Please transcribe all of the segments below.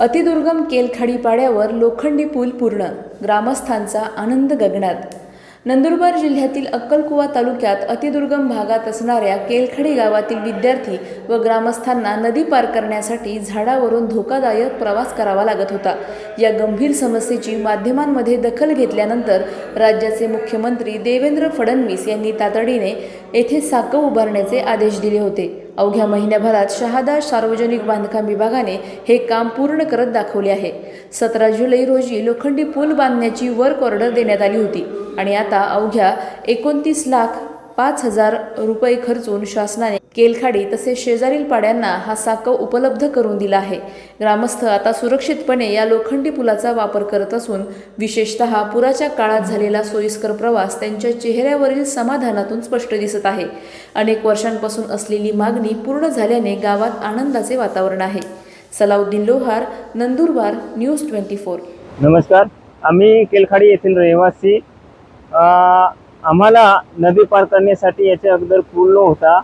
अतिदुर्गम केलखाडी पाड्यावर लोखंडी पूल पूर्ण ग्रामस्थांचा आनंद गगनात. नंदुरबार जिल्ह्यातील अक्कलकुवा तालुक्यात अतिदुर्गम भागात असणाऱ्या केलखडी गावातील विद्यार्थी व ग्रामस्थांना नदी पार करण्यासाठी झाडावरून धोकादायक प्रवास करावा लागत होता. या गंभीर समस्येची माध्यमांमध्ये दखल घेतल्यानंतर राज्याचे मुख्यमंत्री देवेंद्र फडणवीस यांनी तातडीने येथे साकं उभारण्याचे आदेश दिले होते. अवघ्या महिन्याभरात शहादा सार्वजनिक बांधकाम विभागाने हे काम पूर्ण करत दाखवले आहे. सतरा जुलै रोजी लोखंडी पूल बांधण्याची वर्क ऑर्डर देण्यात आली होती आणि आता अवघ्या एकोणतीस लाख पाच हजार रुपये खर्चून शासनाने केलखाडी तसेच शेजारील पाड्यांना हा साकव उपलब्ध करून दिला आहे. ग्रामस्थ आता सुरक्षितपणे या लोखंडी पुलाचा वापर करत असून विशेषतः पुराच्या काळात झालेला सोयीस्कर प्रवास त्यांच्या चेहऱ्यावरील समाधानातून स्पष्ट दिसत आहे. अनेक वर्षांपासून असलेली मागणी पूर्ण झाल्याने गावात आनंदाचे वातावरण आहे. Salauddin Lohar Nandurbar news twenty four. नमस्कार आम्ही केलखाडी येथील रहिवासी आम्हाला नदी पार करण्यासाठी याच्या अगोदर पूल नव्हता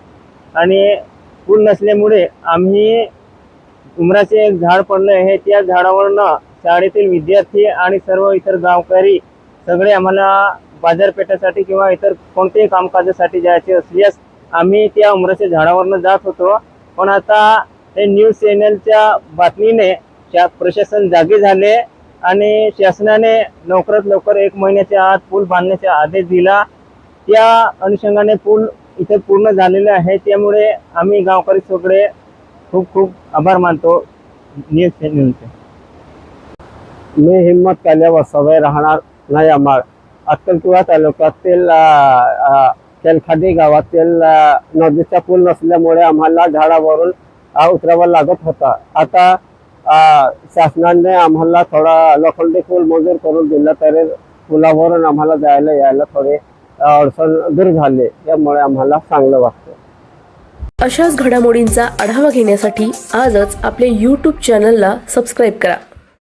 आणि पूल नसल्यामुळे आम्ही उमराचे एक झाड पडलं आहे. त्या झाडावरनं शाळेतील विद्यार्थी आणि सर्व इतर गावकरी सगळे आम्हाला बाजारपेठेसाठी किंवा इतर कोणत्याही कामकाजासाठी जायचे असल्यास आम्ही त्या उमराच्या झाडावरनं जात होतो. पण आता हे न्यूज चॅनलच्या बातमीने शा प्रशासन जागे झाले. आणि शासनाने लवकरात लवकर एक महिन्याच्या आत पूल बांधण्याचा आदेश दिला. त्या अनुषंगाने पूल इथे पूर्ण झालेले आहे. त्यामुळे आम्ही गावकरी सगळे खूप खूप आभार मानतो. न्यूज चॅनलचे मी हिम्मत काल्या वसावे राहणार नाही आम्हाला. अक्कलकुवा तालुक्यातील अ, तेलखाडी गावातील नदीचा पूल नसल्यामुळे आम्हाला झाडावरून उतरावा उतरावं लागत होता. आता शासनाने आम्हाला थोडा लोखंडी पूल मंजूर करून दिला तरी पुलावरून आम्हाला जायला यायला थोडे अडचण दूर झाले. त्यामुळे आम्हाला चांगलं वाटतं अशाच घडामोडींचा आढावा घेण्यासाठी आजच आपले यूट्यूब चॅनलला सबस्क्राईब करा.